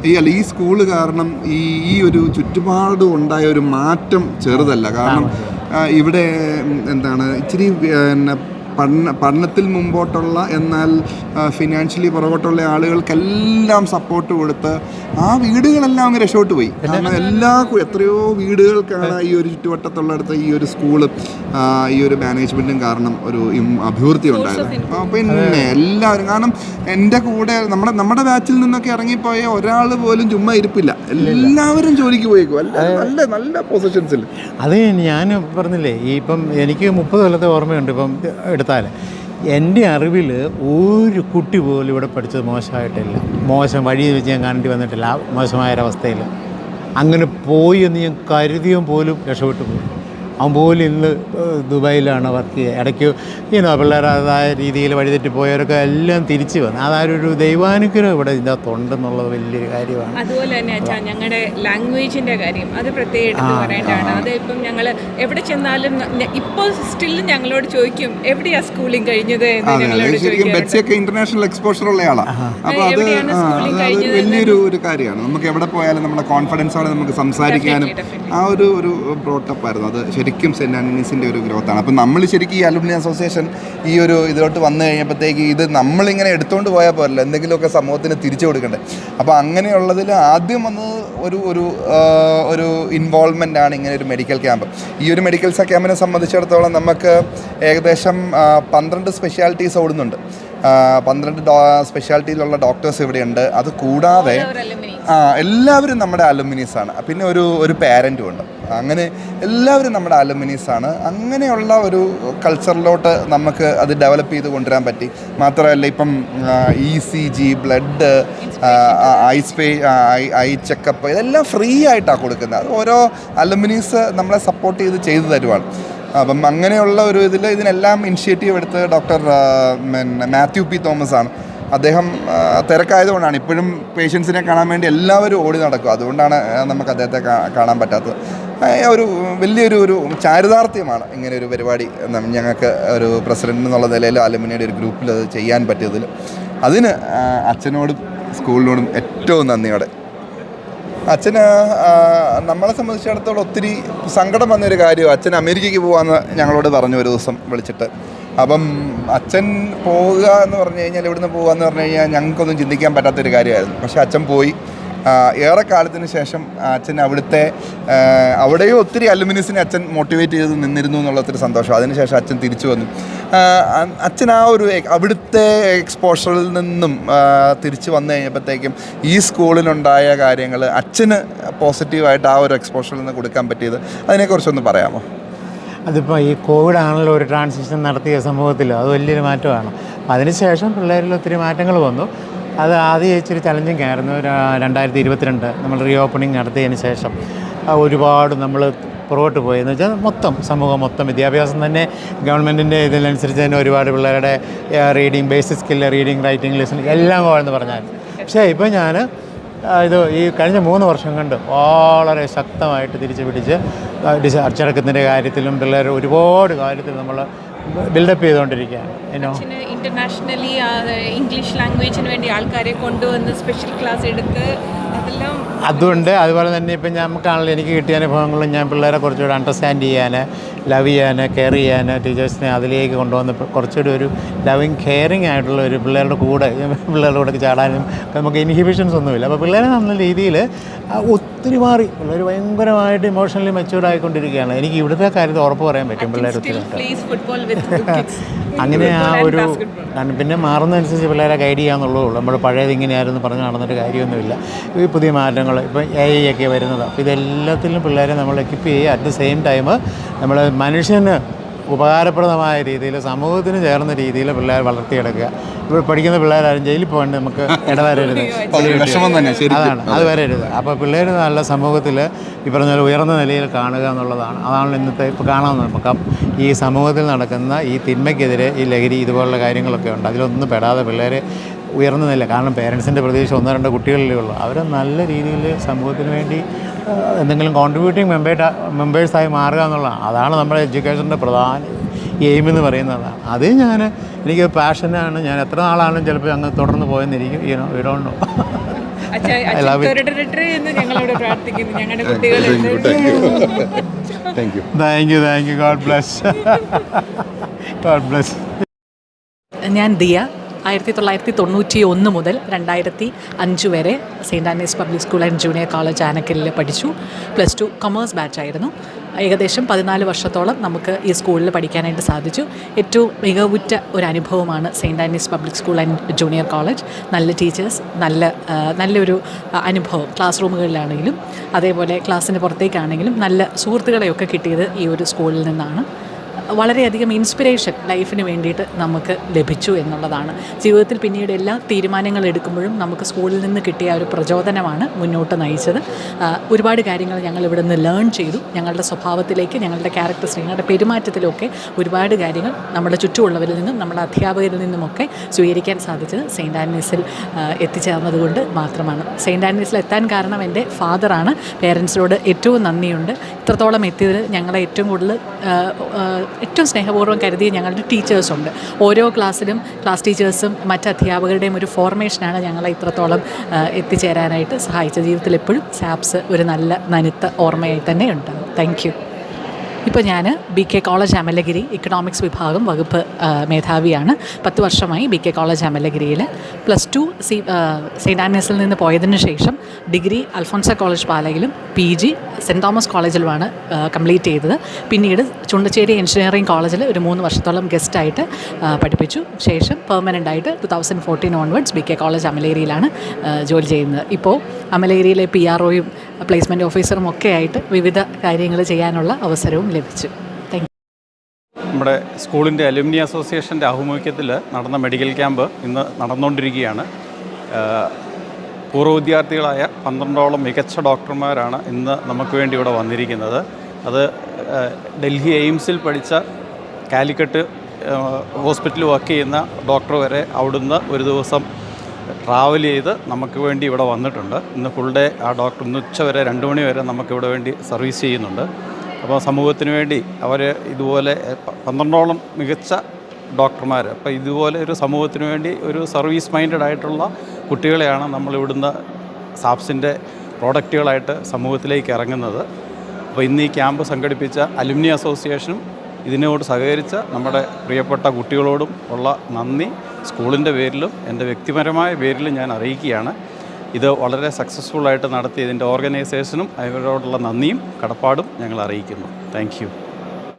ഈ അല്ല ഈ സ്കൂൾ കാരണം ഈ ഈ ഒരു ചുറ്റുപാടും ഉണ്ടായ ഒരു മാറ്റം ചെറുതല്ല. കാരണം ഇവിടെ എന്താണ് ഇച്ചിരി പിന്നെ പഠന പഠനത്തിൽ മുമ്പോട്ടുള്ള എന്നാൽ ഫിനാൻഷ്യലി പുറകോട്ടുള്ള ആളുകൾക്കെല്ലാം സപ്പോർട്ട് കൊടുത്ത് ആ വീടുകളെല്ലാം അങ്ങ് രക്ഷോട്ട് പോയി. കാരണം എല്ലാ എത്രയോ വീടുകൾക്കാണ് ഈ ഒരു ചുറ്റുവട്ടത്തുള്ളടുത്ത് ഈ ഒരു സ്കൂൾ ഈ ഒരു മാനേജ്മെന്റും കാരണം ഒരു അഭിവൃദ്ധി ഉണ്ടായത്. പിന്നെ എല്ലാവരും കാരണം എന്റെ കൂടെ നമ്മുടെ നമ്മുടെ ബാച്ചിൽ നിന്നൊക്കെ ഇറങ്ങിപ്പോയ ഒരാൾ പോലും ചുമ്മാ ഇരിപ്പില്ല. എല്ലാവരും ജോലിക്ക് പോയേക്കും. അല്ല നല്ല നല്ല പൊസിഷൻസിൽ അത് ഞാൻ പറഞ്ഞില്ലേ ഈ ഇപ്പം എനിക്ക് മുപ്പത് കൊല്ലത്തെ ഓർമ്മയുണ്ട്. ഇപ്പം എടുത്താൽ എന്റെ അറിവിൽ ഒരു കുട്ടി പോലും ഇവിടെ പഠിച്ചത് മോശമായിട്ടില്ല. മോശം വഴി വെച്ച് ഞാൻ കാണേണ്ടി വന്നിട്ടില്ല. മോശമായൊരവസ്ഥയിൽ മോശമായ അങ്ങനെ പോയി എന്ന് ഞാൻ കരുതിയും പോലും രക്ഷപ്പെട്ടു പോയി. അവൻ പോലും ഇന്ന് ദുബായിലാണ് വർക്ക് ചെയ്യുക ഇടയ്ക്ക് ഇനോ പിള്ളേർ അതായ രീതിയിൽ വഴിതെറ്റി പോയവരൊക്കെ എല്ലാം തിരിച്ചു വന്നു. അതായൊരു ദൈവാനുഗ്രഹം ഇവിടെ ഇതിനകത്തുണ്ട് എന്നുള്ളത് വലിയൊരു കാര്യമാണ്. അതുപോലെ തന്നെ അച്ഛാ ഞങ്ങളുടെ ലാംഗ്വേജിന്റെ കാര്യം. അത് പ്രത്യേകം എടുത്ത് പറയേണ്ടതാണ്. അത് ഇപ്പം ഞങ്ങൾ എവിടെ ചെന്നാലും ഇപ്പോൾ സ്റ്റിൽ ഞങ്ങളോട് ചോദിക്കും എവിടെയാ സ്കൂളിംഗ് കഴിഞ്ഞത്? ചോദിക്കാറുണ്ട്. ഇന്റർനാഷണൽ എക്സ്പോഷർ ഉള്ള ആളാണ് അപ്പോൾ അത് വലിയൊരു ഒരു കാര്യമാണ്. നമുക്ക് എവിടെ പോയാലും നമ്മുടെ കോൺഫിഡൻസോടെ നമുക്ക് സംസാരിക്കാനും ആ ഒരു ഒരു ബ്രോട്ടപ്പ് ആയിരുന്നു. അത് ശരിക്കും സെന്റ് ആന്റണീസിന്റെ ഒരു ഗ്രോത്താണ്. അപ്പം നമ്മൾ ശരിക്കും ഈ അലുമിനി അസോസിയേഷൻ ഈ ഒരു ഇതിലോട്ട് വന്നു കഴിഞ്ഞപ്പോഴത്തേക്ക് ഇത് നമ്മളിങ്ങനെ എടുത്തുകൊണ്ട് പോയാൽ പോരല്ലോ. എന്തെങ്കിലുമൊക്കെ സമൂഹത്തിന് തിരിച്ചു കൊടുക്കണ്ടേ. അപ്പോൾ അങ്ങനെയുള്ളതിൽ ആദ്യം വന്നത് ഒരു ഒരു ഒരു ഇൻവോൾവ്മെന്റ് ആണ് ഇങ്ങനെ ഒരു മെഡിക്കൽ ക്യാമ്പ് ഈ ഒരു മെഡിക്കൽ ക്യാമ്പിനെ സംബന്ധിച്ചിടത്തോളം നമുക്ക് ഏകദേശം പന്ത്രണ്ട് സ്പെഷ്യാലിറ്റീസ് ഓടുന്നുണ്ട്. പന്ത്രണ്ട് ഡോ സ്പെഷ്യാലിറ്റിയിലുള്ള ഡോക്ടേഴ്സ് ഇവിടെയുണ്ട്. അത് കൂടാതെ ആ എല്ലാവരും നമ്മുടെ അലുമിനീസാണ് പിന്നെ ഒരു ഒരു പാരന്റും ഉണ്ട്. അങ്ങനെ എല്ലാവരും നമ്മുടെ അലുമിനീസാണ് അങ്ങനെയുള്ള ഒരു കൾച്ചറിലോട്ട് നമുക്ക് അത് ഡെവലപ്പ് ചെയ്ത് കൊണ്ടുവരാൻ പറ്റി. മാത്രമല്ല ഇപ്പം E C G blood eye സ്പേ eye checkup ഇതെല്ലാം ഫ്രീ ആയിട്ടാണ് കൊടുക്കുന്നത്. അത് ഓരോ അലുമിനീസ് നമ്മളെ സപ്പോർട്ട് ചെയ്ത് ചെയ്തു തരുവാണ്. അപ്പം അങ്ങനെയുള്ള ഒരു ഇതിൽ ഇതിനെല്ലാം ഇനിഷ്യേറ്റീവ് എടുത്ത് ഡോക്ടർ പിന്നെ മാത്യു പി തോമസ് ആണ്. അദ്ദേഹം തിരക്കായതുകൊണ്ടാണ്. ഇപ്പോഴും പേഷ്യൻസിനെ കാണാൻ വേണ്ടി എല്ലാവരും ഓടി നടക്കും അതുകൊണ്ടാണ് നമുക്ക് അദ്ദേഹത്തെ കാണാൻ പറ്റാത്തത്. ഒരു വലിയൊരു ഒരു ചാരിതാർത്ഥ്യമാണ് ഇങ്ങനെ ഒരു പരിപാടി ഞങ്ങൾക്ക് ഒരു പ്രസിഡന്റ് എന്നുള്ള നിലയിൽ അലുമിനിയുടെ ഒരു ഗ്രൂപ്പിൽ അത് ചെയ്യാൻ പറ്റിയതിൽ. അതിന് അച്ഛനോടും സ്കൂളിനോടും ഏറ്റവും നന്ദിയോടെ അച്ഛന് നമ്മളെ സംബന്ധിച്ചിടത്തോളം ഒത്തിരി സങ്കടം വന്നൊരു കാര്യം അച്ഛൻ അമേരിക്കയ്ക്ക് പോകാമെന്ന് ഞങ്ങളോട് പറഞ്ഞു ഒരു ദിവസം വിളിച്ചിട്ട്. അപ്പം അച്ഛൻ പോവുക എന്ന് പറഞ്ഞു കഴിഞ്ഞാൽ ഇവിടുന്ന് പോകുക എന്ന് പറഞ്ഞു കഴിഞ്ഞാൽ ഞങ്ങൾക്കൊന്നും ചിന്തിക്കാൻ പറ്റാത്തൊരു കാര്യമായിരുന്നു. പക്ഷേ അച്ഛൻ പോയി. ഏറെ കാലത്തിന് ശേഷം അച്ഛൻ അവിടുത്തെ അവിടെയും ഒത്തിരി അലുമിനിയസിനെ അച്ഛൻ മോട്ടിവേറ്റ് ചെയ്ത് നിന്നിരുന്നു എന്നുള്ളൊരു സന്തോഷം. അതിനുശേഷം അച്ഛൻ തിരിച്ചു വന്നു. അച്ഛൻ ആ ഒരു അവിടുത്തെ എക്സ്പോഷറിൽ നിന്നും തിരിച്ചു വന്നു കഴിഞ്ഞപ്പോഴത്തേക്കും ഈ സ്കൂളിലുണ്ടായ കാര്യങ്ങൾ അച്ഛന് പോസിറ്റീവായിട്ട് ആ ഒരു എക്സ്പോഷറിൽ നിന്ന് കൊടുക്കാൻ പറ്റിയത് അതിനെക്കുറിച്ചൊന്ന് പറയാമോ? അതിപ്പോൾ ഈ കോവിഡ് ആണല്ലോ ഒരു ട്രാൻസിഷൻ നടത്തിയ സമൂഹത്തിൽ അത് വലിയൊരു മാറ്റമാണ്. അതിനുശേഷം പിള്ളേരിൽ ഒത്തിരി മാറ്റങ്ങൾ വന്നു. അത് ആദ്യം ഇച്ചിരി ചലഞ്ചിങ് ആയിരുന്നു. രണ്ടായിരത്തി ഇരുപത്തിരണ്ട് നമ്മൾ റീ ഓപ്പണിംഗ് നടത്തിയതിന് ശേഷം ഒരുപാട് നമ്മൾ പുറകോട്ട് പോയെന്ന് വെച്ചാൽ മൊത്തം സമൂഹം മൊത്തം വിദ്യാഭ്യാസം തന്നെ ഗവൺമെന്റിന്റെ ഇതിനനുസരിച്ച് തന്നെ ഒരുപാട് പിള്ളേരുടെ reading basic skill reading writing listening എല്ലാം പോകാമെന്ന് പറഞ്ഞാൽ. പക്ഷേ ഇപ്പോൾ ഞാൻ ഇത് ഈ കഴിഞ്ഞ മൂന്ന് വർഷം കൊണ്ട് വളരെ ശക്തമായിട്ട് തിരിച്ചു പിടിച്ച് അച്ചടക്കത്തിന്റെ കാര്യത്തിലും പിള്ളേർ ഒരുപാട് കാര്യത്തിൽ നമ്മൾ ബിൽഡപ്പ് ചെയ്തുകൊണ്ടിരിക്കുകയാണ് ഇന്റർനാഷണലി ഇംഗ്ലീഷ് ലാംഗ്വേജിന് വേണ്ടി ആൾക്കാരെ കൊണ്ടുവന്ന് സ്പെഷ്യൽ ക്ലാസ് എടുത്ത് അതുകൊണ്ട് അതുപോലെ തന്നെ ഇപ്പം നമുക്കാണല്ലോ എനിക്ക് കിട്ടിയ അനുഭവങ്ങളും ഞാൻ പിള്ളേരെ കുറച്ചുകൂടെ അണ്ടർസ്റ്റാൻഡ് ചെയ്യാൻ ലവ് ചെയ്യാൻ കെയർ ചെയ്യാൻ ടീച്ചേഴ്സിനെ അതിലേക്ക് കൊണ്ടുവന്ന് കുറച്ചുകൂടി ഒരു ലവിങ് കെയറിങ് ആയിട്ടുള്ള ഒരു പിള്ളേരുടെ കൂടെ പിള്ളേരുടെ കൂടെ ചാടാനും നമുക്ക് ഇൻഹിബിഷൻസ് ഒന്നുമില്ല. അപ്പോൾ പിള്ളേരെ നല്ല രീതിയിൽ ഒത്തിരി മാറി. പിള്ളേർ ഭയങ്കരമായിട്ട് ഇമോഷണലി മെച്യൂർഡ് ആയിക്കൊണ്ടിരിക്കുകയാണ്. എനിക്ക് ഇവിടുത്തെ കാര്യത്തിൽ ഉറപ്പ് പറയാൻ പറ്റും പിള്ളേർ ഒത്തിരി അങ്ങനെ ആ ഒരു പിന്നെ മാറുന്നതനുസരിച്ച് പിള്ളേരെ ഗൈഡ് ചെയ്യാന്നുള്ളൂ നമ്മൾ പഴയത് ഇങ്ങനെയായിരുന്നു പറഞ്ഞ് നടന്നിട്ട് കാര്യമൊന്നുമില്ല. ഈ പുതിയ മാറ്റങ്ങൾ ഇപ്പം എ ഐ ഒക്കെ വരുന്നത്. അപ്പോൾ ഇതെല്ലാത്തിലും പിള്ളേരെ നമ്മൾ എക്വിപ്പ് ചെയ്യുക. അറ്റ് ദ സെയിം ടൈം നമ്മൾ മനുഷ്യന് ഉപകാരപ്രദമായ രീതിയിൽ സമൂഹത്തിന് ചേർന്ന രീതിയിൽ പിള്ളേർ വളർത്തിയെടുക്കുക. ഇപ്പോൾ പഠിക്കുന്ന പിള്ളേരാരും ജയിലിൽ പോകേണ്ട നമുക്ക് ഇടവരരുത്. വിഷമം തന്നെ, ശരിക്കും. അതാണ് അത് വരരുത്. അപ്പോൾ പിള്ളേർ നല്ല സമൂഹത്തിൽ ഈ പറഞ്ഞ ഉയർന്ന നിലയിൽ കാണുക എന്നുള്ളതാണ്. അതാണ് ഇന്നത്തെ ഇപ്പോൾ കാണാൻ നമുക്ക് ഈ സമൂഹത്തിൽ നടക്കുന്ന ഈ തിന്മയ്ക്കെതിരെ ഈ ലഹരി ഇതുപോലുള്ള കാര്യങ്ങളൊക്കെ ഉണ്ട്. അതിലൊന്നും പെടാതെ പിള്ളേരെ ഉയർന്ന നില കാരണം പേരൻസിന്റെ പ്രതീക്ഷ ഒന്നോ രണ്ടോ കുട്ടികളിലേ ഉള്ളൂ. അവരെ നല്ല രീതിയിൽ സമൂഹത്തിന് വേണ്ടി എന്തെങ്കിലും കോൺട്രിബ്യൂട്ടിങ് മെമ്പേഴ്സ് മെമ്പേഴ്സായി മാറുക എന്നുള്ളതാണ്. അതാണ് നമ്മുടെ എഡ്യൂക്കേഷന്റെ പ്രധാന എയിം എന്ന് പറയുന്നതാണ് അത് ഞാൻ എനിക്ക് പാഷനാണ് ഞാൻ എത്ര നാളാണെങ്കിലും ചിലപ്പോൾ അങ്ങ് തുടർന്ന് പോയെന്നിരിക്കും. ഈ ഇടോണ്ടോ thank you thank you God bless God bless ഞാൻ ദിയ. ആയിരത്തി തൊള്ളായിരത്തി തൊണ്ണൂറ്റി ഒന്ന് മുതൽ രണ്ടായിരത്തി അഞ്ച് വരെ Saint Anne's Public School and Junior College ആനക്കലിൽ പഠിച്ചു. പ്ലസ് ടു കൊമേഴ്സ് ബാച്ചായിരുന്നു. ഏകദേശം പതിനാല് വർഷത്തോളം നമുക്ക് ഈ സ്കൂളിൽ പഠിക്കാനായിട്ട് സാധിച്ചു. ഏറ്റവും മികവുറ്റ ഒരു അനുഭവമാണ് Saint Anne's Public School and Junior College. നല്ല ടീച്ചേഴ്സ് നല്ല നല്ലൊരു അനുഭവം ക്ലാസ് റൂമുകളിലാണെങ്കിലും അതേപോലെ ക്ലാസ്സിന് പുറത്തേക്കാണെങ്കിലും നല്ല സുഹൃത്തുക്കളെയൊക്കെ കിട്ടിയത് ഈ ഒരു സ്കൂളിൽ നിന്നാണ്. വളരെയധികം ഇൻസ്പിറേഷൻ ലൈഫിന് വേണ്ടിയിട്ട് നമുക്ക് ലഭിച്ചു എന്നുള്ളതാണ്. ജീവിതത്തിൽ പിന്നീട് എല്ലാ തീരുമാനങ്ങൾ എടുക്കുമ്പോഴും നമുക്ക് സ്കൂളിൽ നിന്ന് കിട്ടിയ ഒരു പ്രചോദനമാണ് മുന്നോട്ട് നയിച്ചത്. ഒരുപാട് കാര്യങ്ങൾ ഞങ്ങൾ ഇവിടെ നിന്ന് ലേൺ ചെയ്തു. ഞങ്ങളുടെ സ്വഭാവത്തിലേക്ക് ഞങ്ങളുടെ ക്യാരക്ടർസ് ഞങ്ങളുടെ പെരുമാറ്റത്തിലൊക്കെ ഒരുപാട് കാര്യങ്ങൾ നമ്മുടെ ചുറ്റുമുള്ളവരിൽ നിന്നും നമ്മുടെ അധ്യാപകരിൽ നിന്നുമൊക്കെ സ്വീകരിക്കാൻ സാധിച്ചത് സെയിന്റ് ആന്റീസിൽ എത്തിച്ചേർന്നതുകൊണ്ട് മാത്രമാണ്. സെയിന്റ് ആന്റീസിൽ എത്താൻ കാരണം എന്റെ ഫാദറാണ്. പേരൻസിനോട് ഏറ്റവും നന്ദിയുണ്ട്. ഇത്രത്തോളം എത്തിയതിൽ ഞങ്ങളെ ഏറ്റവും കൂടുതൽ ഏറ്റവും സ്നേഹപൂർവം കരുതിയ ഞങ്ങളുടെ ടീച്ചേഴ്സുണ്ട്. ഓരോ ക്ലാസ്സിലും ക്ലാസ് ടീച്ചേഴ്സും മറ്റ് അധ്യാപകരുടെയും ഒരു ഫോർമേഷനാണ് ഞങ്ങളെ ഇത്രത്തോളം എത്തിച്ചേരാനായിട്ട് സഹായിച്ച ജീവിതത്തിൽ എപ്പോഴും സാപ്സ് ഒരു നല്ല നനുത്ത ഓർമ്മയായി തന്നെ ഉണ്ടാകും താങ്ക് ഇപ്പോൾ ഞാൻ B K College Amalagiri economics വിഭാഗം വകുപ്പ് മേധാവിയാണ്. പത്ത് വർഷമായി ബി കെ കോളേജ് അമലഗിരിയിൽ പ്ലസ് ടു സി സെയിന്റ് ആനീസിൽ നിന്ന് പോയതിന് ശേഷം ഡിഗ്രി അൽഫോൺസ കോളേജ് പാലയിലും പി ജി സെന്റ് തോമസ് കോളേജിലുമാണ് കംപ്ലീറ്റ് ചെയ്തത്. പിന്നീട് ചുണ്ടച്ചേരി എഞ്ചിനീയറിംഗ് കോളേജിൽ ഒരു മൂന്ന് വർഷത്തോളം ഗസ്റ്റായിട്ട് പഠിപ്പിച്ചു. ശേഷം പെർമനന്റ് ആയിട്ട് two thousand fourteen onwards B K College അമലേരിയിലാണ് ജോലി ചെയ്യുന്നത്. ഇപ്പോൾ അമലേരിയിലെ പി ആർ ഒയും പ്ലേസ്മെന്റ് ഓഫീസറും ഒക്കെ ആയിട്ട് വിവിധ കാര്യങ്ങൾ ചെയ്യാനുള്ള അവസരവും ലഭിച്ചു. താങ്ക് നമ്മുടെ സ്കൂളിന്റെ അലുമിനി അസോസിയേഷന്റെ ആഭിമുഖ്യത്തിൽ നടന്ന മെഡിക്കൽ ക്യാമ്പ് ഇന്ന് നടന്നുകൊണ്ടിരിക്കുകയാണ്. പൂർവ വിദ്യാർത്ഥികളായ പന്ത്രണ്ടോളം മികച്ച ഡോക്ടർമാരാണ് ഇന്ന് നമുക്ക് വേണ്ടി ഇവിടെ വന്നിരിക്കുന്നത്. അത് ഡൽഹി എയിംസിൽ പഠിച്ച കാലിക്കറ്റ് ഹോസ്പിറ്റലിൽ വർക്ക് ചെയ്യുന്ന ഡോക്ടർ വരെ അവിടുന്ന് ഒരു ദിവസം ട്രാവൽ ചെയ്ത് നമുക്ക് വേണ്ടി ഇവിടെ വന്നിട്ടുണ്ട്. ഇന്ന് ഫുൾ ഡേ ആ ഡോക്ടർ ഇന്ന് ഉച്ച വരെ രണ്ട് മണി വരെ നമുക്കിവിടെ വേണ്ടി സർവീസ് ചെയ്യുന്നുണ്ട്. അപ്പോൾ സമൂഹത്തിന് വേണ്ടി അവർ ഇതുപോലെ പന്ത്രണ്ടോളം മികച്ച ഡോക്ടർമാർ അപ്പോൾ ഇതുപോലെ ഒരു സമൂഹത്തിന് വേണ്ടി ഒരു സർവീസ് മൈൻഡഡ് ആയിട്ടുള്ള കുട്ടികളെയാണ് നമ്മൾ ഇവിടുന്ന് സാപ്സിന്റെ പ്രോഡക്റ്റുകളായിട്ട് സമൂഹത്തിലേക്ക് ഇറങ്ങുന്നത്. അപ്പോൾ ഇന്ന് ഈ ക്യാമ്പ് സംഘടിപ്പിച്ച അലുമിനി അസോസിയേഷനും ഇതിനോട് സഹകരിച്ച നമ്മുടെ പ്രിയപ്പെട്ട കുട്ടികളോടും ഉള്ള നന്ദി. സ്കൂളിന്റെ പേരിലും എന്റെ വ്യക്തിപരമായ പേരിലും ഞാൻ അറിയിക്കുകയാണ്. ഇത് വളരെ സക്സസ്ഫുള്ളായിട്ട് നടത്തിയതിന്റെ ഓർഗനൈസേഷനും അവരോടുള്ള നന്ദിയും കടപ്പാടും ഞങ്ങൾ അറിയിക്കുന്നു. താങ്ക്